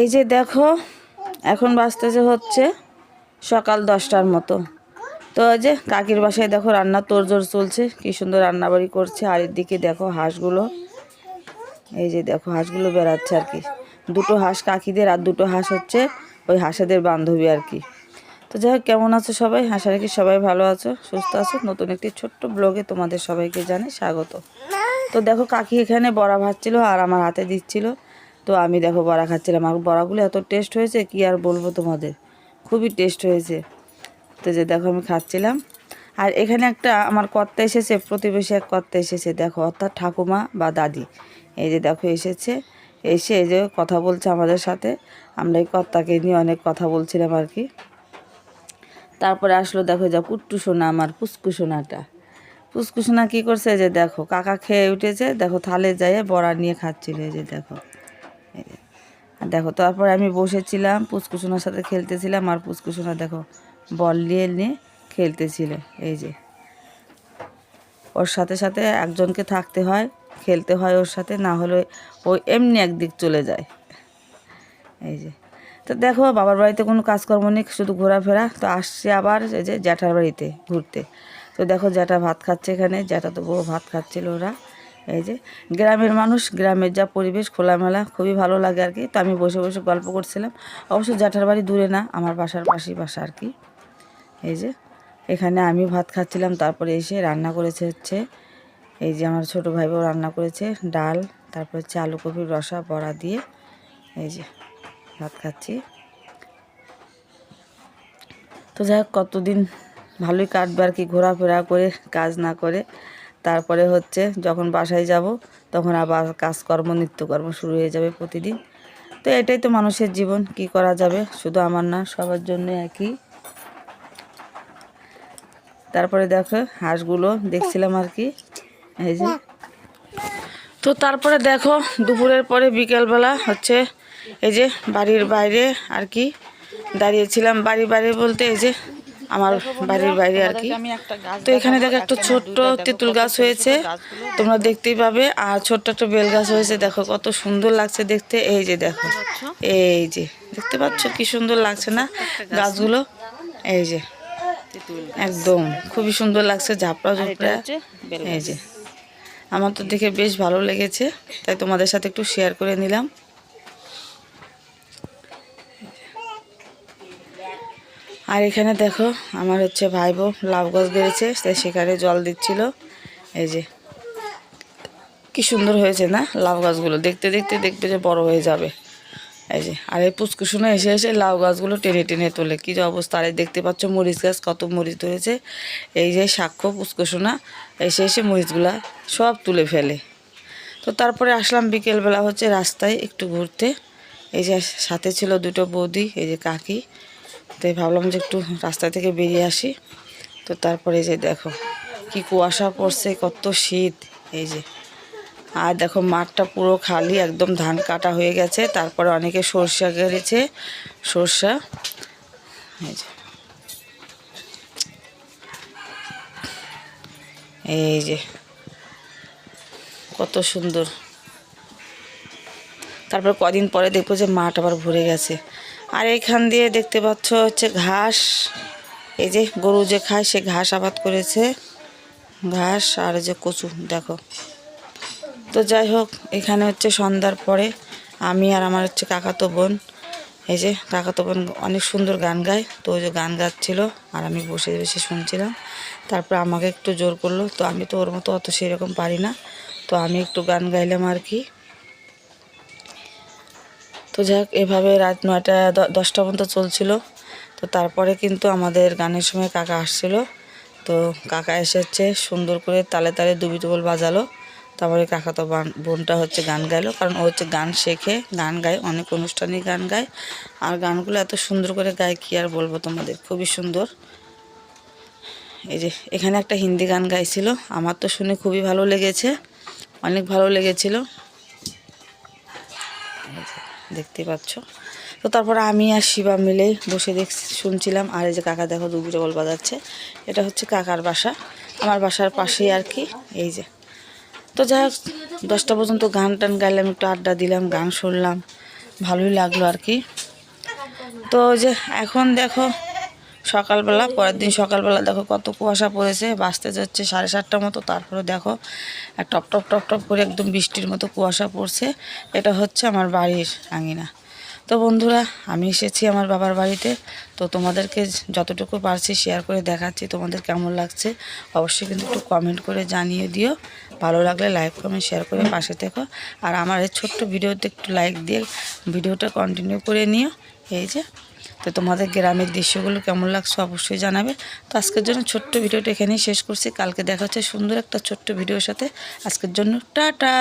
এই যে দেখো, এখন বাজতেছে হচ্ছে সকাল দশটার মতো। তো যে কাকির বাসায় দেখো রান্না তোড়জোড় চলছে, কি সুন্দর রান্নাবাড়ি করছে। আর দিকে দেখো হাঁসগুলো, এই যে দেখো হাঁসগুলো বেড়াচ্ছে আর কি। দুটো হাঁস কাকিদের আর দুটো হাঁস হচ্ছে ওই হাঁসেদের বান্ধবী আর কি। তো যাই কেমন আছো সবাই? আশা কি সবাই ভালো আছো, সুস্থ আছো। নতুন একটি ছোট্ট ব্লগে তোমাদের সবাইকে জানে স্বাগত। তো দেখো কাকি এখানে বড়া ভাজছিল আর আমার হাতে দিচ্ছিল। তো আমি দেখো বড়া খাচ্ছিলাম। আর বড়াগুলো এত টেস্ট হয়েছে, কি আর বলব তোমাদের? খুবই টেস্ট হয়েছে। তো যে দেখো আমি খাচ্ছিলাম। আর এখানে একটা আমার কর্তা এসেছে, প্রতিবেশী এক কর্তা এসেছে, দেখো। অর্থাৎ ঠাকুমা বা দাদি। এই যে দেখো এসেছে, এসে এই যে কথা বলছে আমাদের সাথে। আমরা এই কর্তাকে নিয়ে অনেক কথা বলছিলাম আর কি। তারপরে আসলো দেখো যা কুট্টু সোনা, আমার পুষ্কু সোনাটা। পুষ্কু সোনা কী করছে? যে দেখো, কাকা খেয়ে উঠেছে, দেখো থালে যায় বড়া নিয়ে খাচ্ছিল, এই যে দেখো। আর দেখো, তারপরে আমি বসেছিলাম পুষ্কু সোনার সাথে খেলতেছিলাম, আর পুষ্কু সোনা দেখো, বল নিয়ে নিয়ে খেলতেছিল, এই যে। ওর সাথে সাথে একজনকে থাকতে হয়, খেলতে হয় ওর সাথে, না হলে ও এমনি একদিক চলে যায়। এই যে। তো দেখো, বাবার বাড়িতে কোনো কাজকর্ম নেই, শুধু ঘোরাফেরা। তো আসছে আবার, এই যে জ্যাঠার বাড়িতে, ঘুরতে। তো দেখো, জ্যাঠা ভাত খাচ্ছে এখানে, জ্যাঠা তো বউ ভাত খাচ্ছিল ওরা। এই যে গ্রামের মানুষ, গ্রামের যা পরিবেশ, খোলামেলা, খুবই ভালো লাগে আর কি। তো আমি বসে বসে গল্প করছিলাম। অবশ্য জ্যাঠার বাড়ি দূরে না, আমার বাসার পাশেই বাসা আর কি। এই যে এখানে আমি ভাত খাচ্ছিলাম, তারপরে এসে রান্না করেছে হচ্ছে, এই যে আমার ছোটো ভাই বউ রান্না করেছে ডাল, তারপর হচ্ছে আলু কপির রসা, বড়া দিয়ে এই যে ভাত খাচ্ছি। তো যাই হোক, কতদিন ভালোই কাটবে আর কি, ঘোরাফেরা করে, কাজ না করে। তারপরে হচ্ছে যখন বাসায় যাব, তখন আবার কাজকর্ম, নিত্যকর্ম শুরু হয়ে যাবে প্রতিদিন। তো এটাই তো মানুষের জীবন, কি করা যাবে? শুধু আমার না, সবার জন্য একই। তারপরে দেখো হাঁসগুলো, দেখছিলাম আর কি? এই যে। তো তারপরে দেখো দুপুরের পরে বিকেলবেলা হচ্ছে এই যে বাড়ির বাইরে আর কি দাঁড়িয়েছিলাম। বাড়ি বাইরে বলতে এই যে আমার বাড়ির বাইরে আর কি। তো এখানে দেখো একটা ছোট্ট তেঁতুল গাছ হয়েছে। তোমরা দেখতেই পাবে। আর ছোট্ট একটা বেল গাছ হয়েছে দেখো কত সুন্দর লাগছে দেখতে। এই যে দেখো। এই যে দেখতে পাচ্ছ কি সুন্দর লাগছে না গাছগুলো? এই যে একদম। খুবই সুন্দর লাগছে ঝাপড়া ঝুপড়া। এই যে। আমার তো দেখে বেশ ভালো লেগেছে তাই তোমাদের সাথে একটু শেয়ার করে নিলাম। আর এখানে দেখো আমার হচ্ছে ভাই বউ লাউ গাছ বেড়েছে তাই সেখানে জল দিচ্ছিল। এই যে, কি সুন্দর হয়েছে না লাউ গাছগুলো? দেখতে দেখতে দেখবে যে বড় হয়ে যাবে। এই যে, আর এই পুচকুসুনো এসে এসে লাউ গাছগুলো টেনে টেনে তোলে। কী যে অবস্থা, আর দেখতে পাচ্ছ মরিচ গাছ কত মরিচ ধরেছে। এই যে সাক্ষ্য পুচকুসুনা এসে এসে মরিচগুলা সব তুলে ফেলে। তো তারপরে আসলাম বিকেলবেলা হচ্ছে রাস্তায় একটু ঘুরতে। এই যে সাথে ছিল দুটো বৌদি, এই যে কাকি। তাই ভাবলাম যে একটু রাস্তা থেকে বেরিয়ে আসি। তো তারপরে যে দেখো কি কুয়াশা পড়ছে, কত শীত। এই যে, আর দেখো মাঠটা পুরো খালি, একদম ধান কাটা হয়ে গেছে। তারপরে অনেকে সরষা গেড়েছে, সরষা। এই যে এই যে, কত সুন্দর। তারপর কদিন পরে দেখব যে মাঠ আবার ভরে গেছে। আর এখান দিয়ে দেখতে পাচ্ছ হচ্ছে ঘাস। এই যে গরু যে খায় সে ঘাস আবাদ করেছে। ঘাস আর যে কচু, দেখো। তো যাই হোক, এখানে হচ্ছে সন্ধ্যার পরে আমি আর আমার হচ্ছে কাকাতো বোন, এই যে কাকাতো বোন অনেক সুন্দর গান গায়। তো ওই যে গান গাচ্ছিল আর আমি বসে বসে শুনছিলাম। তারপর আমাকে একটু জোর করল। তো আমি তো ওর মতো অত সেরকম পারি না। তো আমি একটু গান গাইলাম আর কি। তো যাক, এভাবে রাত নয়টা দশটা পর্যন্ত চলছিল। তো তারপরে কিন্তু আমাদের গানের সময় কাকা আসছিল। তো কাকা এসেছে, সুন্দর করে তালে তালে দুবি টুবল বাজালো। তারপরে কাকা তো বান- বোনটা হচ্ছে গান গাইলো, কারণ ও হচ্ছে গান শেখে, গান গায়, অনেক অনুষ্ঠানেই গান গায়। আর গানগুলো এত সুন্দর করে গায়, কি আর বলব তোমাদের, খুবই সুন্দর। এই যে, এখানে একটা হিন্দি গান গাইছিল, আমার তো শুনে খুবই ভালো লেগেছে, অনেক ভালো লেগেছিল। দেখতে পাচ্ছ। তো তারপর আমি আর শিবা মিলে বসে দেখ, শুনছিলাম, আর এই যে কাকা দেখো দুপুরে বল বাজাচ্ছে। এটা হচ্ছে কাকার বাসা। আমার বাসার পাশেই আর কি, এই যে। তো যাই হোক, দশটা পর্যন্ত গান টান গাইলাম, একটু আড্ডা দিলাম, গান শুনলাম। ভালোই লাগল আর কি। তো যে এখন দেখো সকালবেলা, পরের দিন সকালবেলা দেখো কত কুয়াশা পড়েছে বাঁচতে যাচ্ছে সাড়ে সাতটার মতো, তারপরে দেখো টপ টপ টপ টপ করে একদম বৃষ্টির মতো কুয়াশা পড়ছে। এটা হচ্ছে আমার বাড়ির আঙিনা। তো বন্ধুরা, আমি এসেছি আমার বাবার বাড়িতে, তো তোমাদেরকে যতটুকু পারছি শেয়ার করে দেখাচ্ছি, তোমাদের কেমন লাগছে অবশ্যই কিন্তু একটু কমেন্ট করে জানিয়ে দিও। ভালো লাগলে লাইক কমেন্ট শেয়ার করে পাশে থেকো। আর আমার এই ছোট্ট ভিডিওতে একটু লাইক দিয়ে ভিডিওটা কন্টিনিউ করে নিও। এই যে তো তোমাদের গ্রামের দৃশ্যগুলো কেমন লাগছে অবশ্যই জানাবে। তো আজকের জন্য ছোট্ট ভিডিওটা এখানেই শেষ করছি। কালকে দেখা হচ্ছে সুন্দর একটা ছোট্ট ভিডিওর সাথে। আজকের জন্য টাটা।